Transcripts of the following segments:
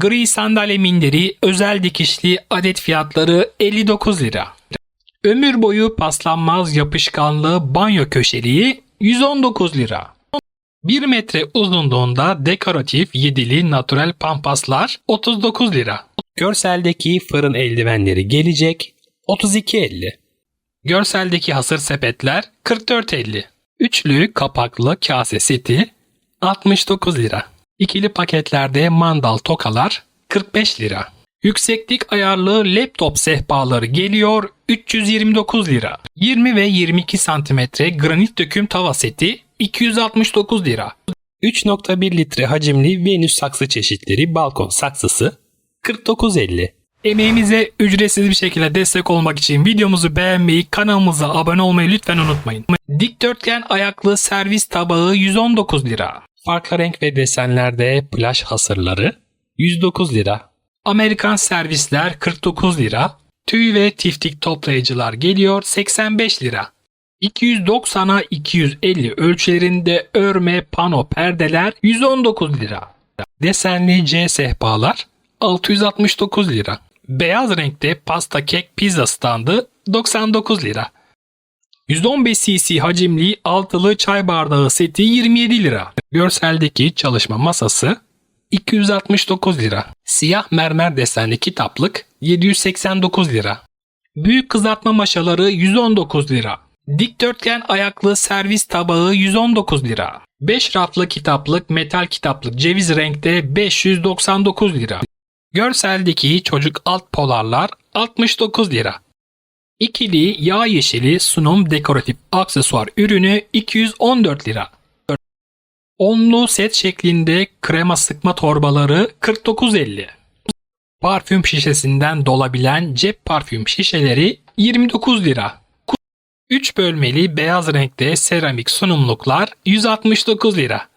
Gri sandalye minderi özel dikişli adet fiyatları 59 lira. Ömür boyu paslanmaz yapışkanlı banyo köşeliği 119 lira. 1 metre uzunluğunda dekoratif yedili natural pampaslar 39 lira. Görseldeki fırın eldivenleri gelecek 32.50. Görseldeki hasır sepetler 44.50. Üçlü kapaklı kase seti 69 lira. İkili paketlerde mandal tokalar 45 lira. Yükseklik ayarlı laptop sehpaları geliyor 329 lira. 20 ve 22 cm granit döküm tava seti 269 lira. 3.1 litre hacimli Venüs saksı çeşitleri balkon saksısı 49.50. Emeğimize ücretsiz bir şekilde destek olmak için videomuzu beğenmeyi, kanalımıza abone olmayı lütfen unutmayın. Dikdörtgen ayaklı servis tabağı 119 lira. Farklı renk ve desenlerde plaj hasırları 109 lira. Amerikan servisler 49 lira. Tüy ve tiftik toplayıcılar geliyor 85 lira. 290'a 250 ölçülerinde örme pano perdeler 119 lira. Desenli C sehpalar 669 lira. Beyaz renkte pasta kek pizza standı 99 lira. 115 cc hacimli altılı çay bardağı seti 27 lira. Görseldeki çalışma masası 269 lira. Siyah mermer desenli kitaplık 789 lira. Büyük kızartma maşaları 119 lira. Dikdörtgen ayaklı servis tabağı 119 lira. 5 raflı kitaplık metal kitaplık ceviz renkte 599 lira. Görseldeki çocuk alt polarlar 69 lira. İkili yağ yeşili sunum dekoratif aksesuar ürünü 214 lira. Onlu set şeklinde krema sıkma torbaları 49.50. Parfüm şişesinden dolabilen cep parfüm şişeleri 29 lira. 3 bölmeli beyaz renkte seramik sunumluklar 169 lira.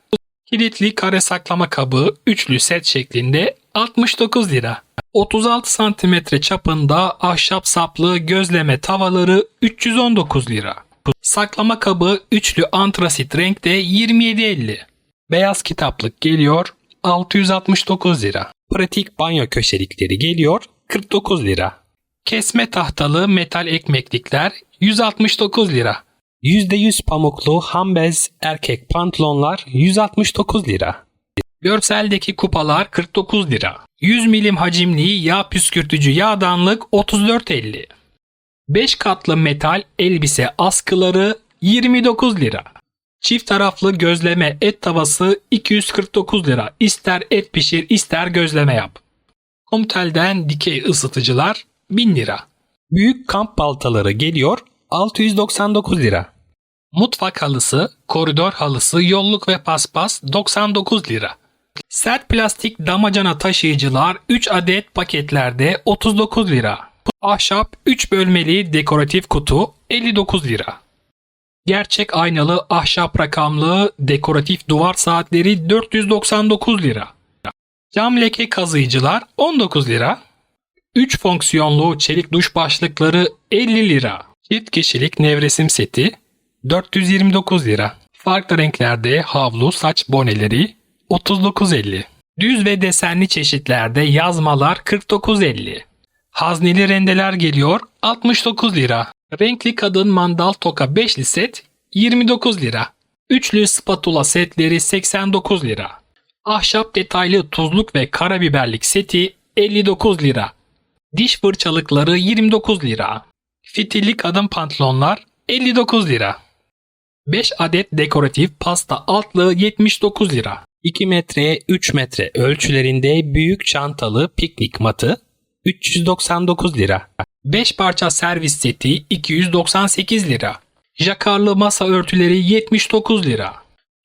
Kilitli kare saklama kabı üçlü set şeklinde 69 lira. 36 santimetre çapında ahşap saplı gözleme tavaları 319 lira. Saklama kabı üçlü antrasit renkte 27.50. Beyaz kitaplık geliyor 669 lira. Pratik banyo köşelikleri geliyor 49 lira. Kesme tahtalı metal ekmeklikler 169 lira. %100 pamuklu hambez erkek pantolonlar 169 lira. Görseldeki kupalar 49 lira. 100 milim hacimli yağ püskürtücü yağdanlık 34.50. 5 katlı metal elbise askıları 29 lira. Çift taraflı gözleme et tavası 249 lira. İster et pişir ister gözleme yap. Komtel'den dikey ısıtıcılar 1000 lira. Büyük kamp baltaları geliyor 699 lira. Mutfak halısı, koridor halısı, yolluk ve paspas 99 lira. Sert plastik damacana taşıyıcılar 3 adet paketlerde 39 lira. Ahşap 3 bölmeli dekoratif kutu 59 lira. Gerçek aynalı ahşap rakamlı dekoratif duvar saatleri 499 lira. Cam leke kazıyıcılar 19 lira. 3 fonksiyonlu çelik duş başlıkları 50 lira. Çift kişilik nevresim seti 429 lira. Farklı renklerde havlu saç boneleri 39.50. Düz ve desenli çeşitlerde yazmalar 49.50. Hazneli rendeler geliyor 69 lira. Renkli kadın mandal toka 5'li set 29 lira. Üçlü spatula setleri 89 lira. Ahşap detaylı tuzluk ve karabiberlik seti 59 lira. Diş fırçalıkları 29 lira. Fitilli kadın pantolonlar 59 lira. 5 adet dekoratif pasta altlığı 79 lira. 2 metre 3 metre ölçülerinde büyük çantalı piknik matı 399 lira. 5 parça servis seti 298 lira. Jakarlı masa örtüleri 79 lira.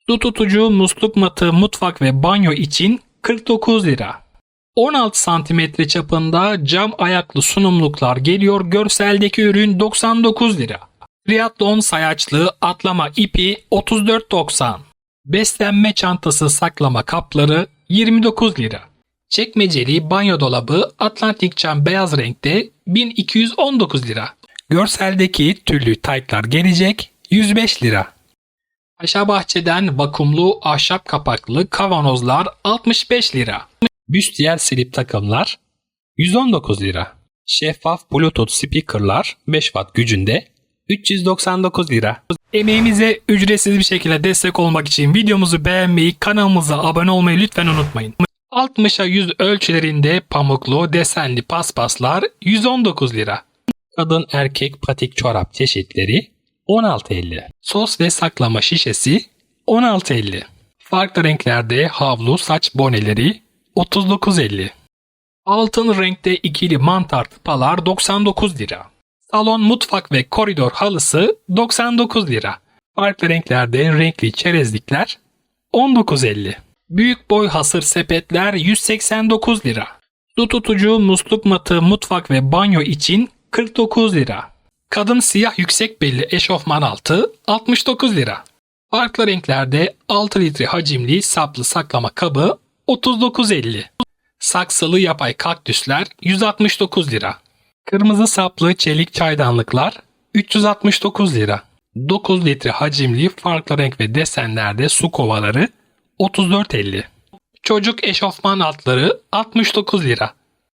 Su tutucu musluk matı mutfak ve banyo için 49 lira. 16 santimetre çapında cam ayaklı sunumluklar geliyor. Görseldeki ürün 99 lira. Triathlon sayaçlı atlama ipi 34.90. Beslenme çantası saklama kapları 29 lira. Çekmeceli banyo dolabı Atlantik cam beyaz renkte 1219 lira. Görseldeki tüllü taytlar gelecek 105 lira. Aşağı bahçeden vakumlu ahşap kapaklı kavanozlar 65 lira. Büstiyer slip takımlar 119 lira. Şeffaf Bluetooth speakerlar 5 watt gücünde 399 lira. Emeğimize ücretsiz bir şekilde destek olmak için videomuzu beğenmeyi, kanalımıza abone olmayı lütfen unutmayın. 60'a 100 ölçülerinde pamuklu desenli paspaslar 119 lira. Kadın erkek patik çorap çeşitleri 16.50. Sos ve saklama şişesi 16.50. Farklı renklerde havlu saç boneleri 39.50. Altın renkte ikili mantar tıpalar 99 lira. Salon, mutfak ve koridor halısı 99 lira. Farklı renklerde renkli çerezlikler 19.50. Büyük boy hasır sepetler 189 lira. Su tutucu musluk matı mutfak ve banyo için 49 lira. Kadın siyah yüksek belli eşofman altı 69 lira. Farklı renklerde 6 litre hacimli saplı saklama kabı 39.50. Saksılı yapay kaktüsler 169 lira. Kırmızı saplı çelik çaydanlıklar 369 lira. 9 litre hacimli farklı renk ve desenlerde su kovaları 34.50. Çocuk eşofman altları 69 lira.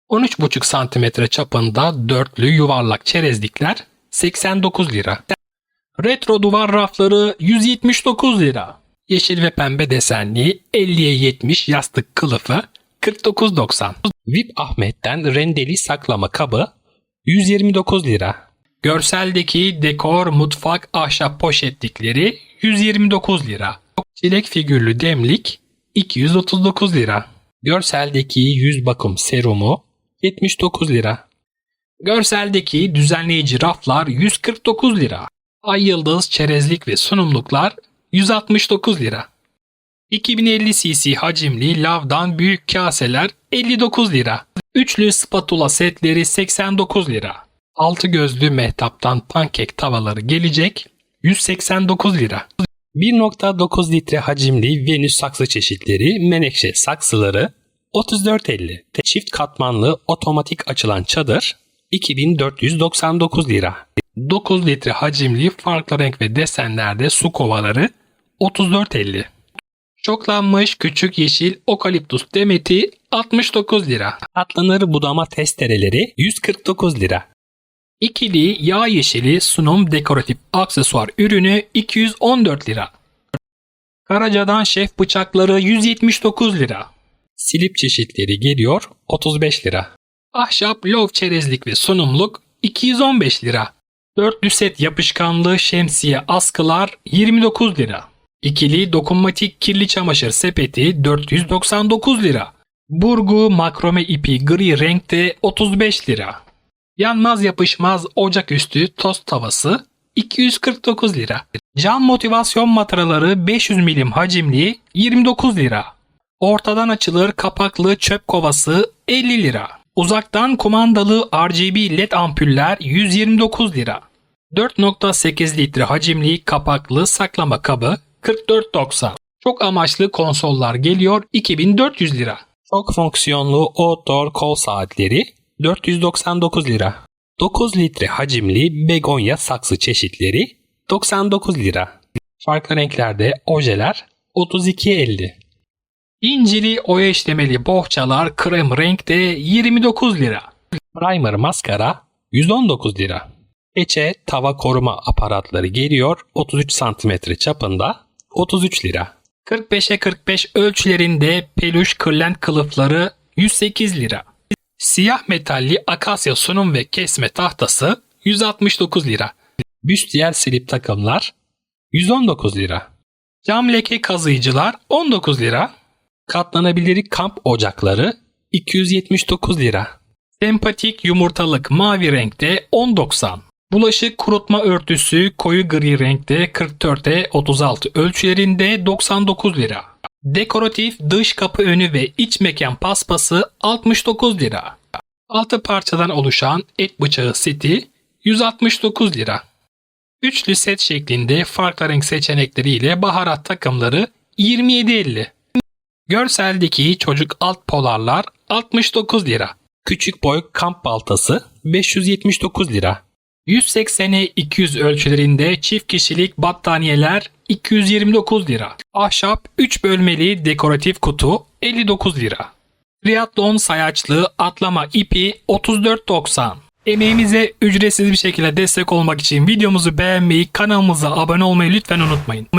13,5 santimetre çapında dörtlü yuvarlak çerezlikler 89 lira. Retro duvar rafları 179 lira. Yeşil ve pembe desenli 50'ye 70 yastık kılıfı 49.90. VIP Ahmet'ten rendeli saklama kabı 129 lira. Görseldeki dekor mutfak ahşap poşetlikleri 129 lira. Çilek figürlü demlik 239 lira. Görseldeki yüz bakım serumu 79 lira. Görseldeki düzenleyici raflar 149 lira. Ay yıldız çerezlik ve sunumluklar 169 lira. 2050 cc hacimli lavdan büyük kaseler 59 lira. Üçlü spatula setleri 89 lira. Altı gözlü mehtaptan pankek tavaları gelecek 189 lira. 1.9 litre hacimli Venüs saksı çeşitleri menekşe saksıları 34.50. Çift katmanlı otomatik açılan çadır 2499 lira. 9 litre hacimli farklı renk ve desenlerde su kovaları 34.50. Çoklanmış küçük yeşil okaliptus demeti 69 lira. Atlanır budama testereleri 149 lira. İkili yağ yeşili sunum dekoratif aksesuar ürünü 214 lira. Karaca'dan şef bıçakları 179 lira. Silip çeşitleri geliyor 35 lira. Ahşap lov çerezlik ve sunumluk 215 lira. Dörtlü set yapışkanlı şemsiye askılar 29 lira. İkili dokunmatik kirli çamaşır sepeti 499 lira. Burgu makrome ipi gri renkte 35 lira. Yanmaz yapışmaz ocaküstü tost tavası 249 lira. Cam motivasyon matraları 500 milim hacimli 29 lira. Ortadan açılır kapaklı çöp kovası 50 lira. Uzaktan kumandalı RGB LED ampuller 129 lira. 4.8 litre hacimli kapaklı saklama kabı 44.90. Çok amaçlı konsollar geliyor 2400 lira. Çok fonksiyonlu outdoor kol saatleri 499 lira. 9 litre hacimli begonya saksı çeşitleri 99 lira. Farklı renklerde ojeler 32.50. İncili oya işlemeli bohçalar krem renkte 29 lira. Primer maskara 119 lira. Peçe tava koruma aparatları geliyor 33 cm çapında 33 lira. 45'e 45 ölçülerinde peluş kırlent kılıfları 108 lira. Siyah metalli akasya sunum ve kesme tahtası 169 lira. Büstiyer slip takımlar 119 lira. Cam leke kazıyıcılar 19 lira. Katlanabilir kamp ocakları 279 lira. Sempatik yumurtalık mavi renkte 10.90. Bulaşık kurutma örtüsü koyu gri renkte 44'e 36 ölçülerinde 99 lira. Dekoratif dış kapı önü ve iç mekan paspası 69 lira. 6 parçadan oluşan et bıçağı seti 169 lira. Üçlü set şeklinde farklı renk seçenekleriyle baharat takımları 27.50. Görseldeki çocuk alt polarlar 69 lira. Küçük boy kamp baltası 579 lira. 180'e 200 ölçülerinde çift kişilik battaniyeler 229 lira. Ahşap 3 bölmeli dekoratif kutu 59 lira. Triathlon sayaçlığı atlama ipi 34.90. Emeğimize ücretsiz bir şekilde destek olmak için videomuzu beğenmeyi, kanalımıza abone olmayı lütfen unutmayın.